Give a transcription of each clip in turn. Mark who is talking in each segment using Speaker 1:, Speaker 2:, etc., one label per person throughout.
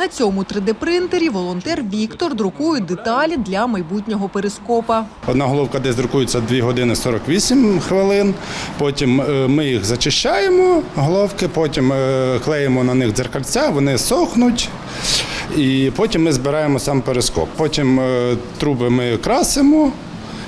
Speaker 1: На цьому 3D-принтері волонтер Віктор друкує деталі для майбутнього перископа.
Speaker 2: Одна головка десь друкується 2 години 48 хвилин. Потім е, ми їх зачищаємо, головки, потім е, клеїмо на них дзеркальця, вони сохнуть. І потім ми збираємо сам перископ. Потім е, труби ми красимо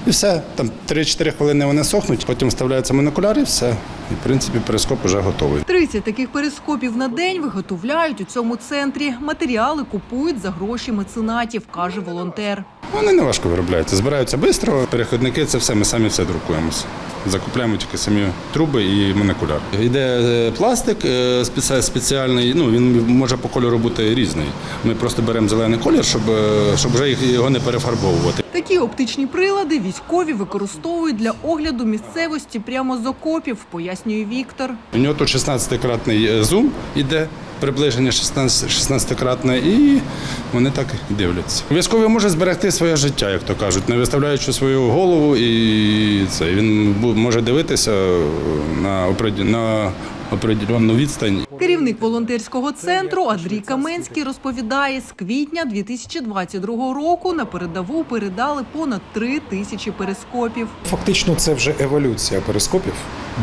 Speaker 2: і все. Там 3-4 хвилини вони сохнуть, потім вставляється монокуляр і все. І в принципі перископ вже готовий.
Speaker 1: 30 таких перископів на день виготовляють у цьому центрі. Матеріали купують за гроші меценатів, каже волонтер.
Speaker 2: Вони не важко виробляються, збираються швидко. Переходники це все, ми самі все друкуємося. Закупляємо тільки самі труби і монокуляр. Йде е, пластик е, спеціальний, ну він може по кольору бути різний. Ми просто беремо зелений колір, щоб, е, щоб вже його не перефарбовувати.
Speaker 1: Такі оптичні прилади військові використовують для огляду місцевості прямо з окопів, пояснює Віктор.
Speaker 2: У нього тут 16-кратний е, зум іде, приближення 16 16-кратне, і вони так дивляться. Військовий може зберегти своє життя, як то кажуть, не виставляючи свою голову, і це він може дивитися на опред- на определенну відстань.
Speaker 1: Керівник волонтерського центру Андрій Каменський розповідає, з квітня 2022 року на передову передали понад три тисячі перископів.
Speaker 3: Фактично, це вже еволюція перископів.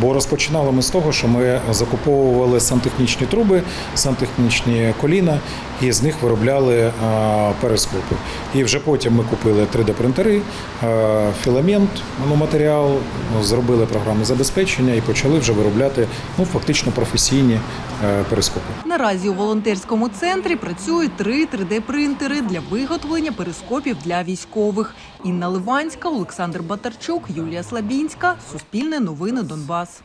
Speaker 3: Бо розпочинали ми з того, що ми закуповували сантехнічні труби, сантехнічні коліна, і з них виробляли перископи. І вже потім ми купили 3D-принтери, філамент, ну, матеріал, ну, зробили програмне забезпечення і почали вже виробляти ну, фактично професійні перископи.
Speaker 1: Наразі у волонтерському центрі працюють три 3D-принтери для виготовлення перископів для військових. Інна Ливанська, Олександр Батарчук, Юлія Слабінська. Суспільне новини Донбас.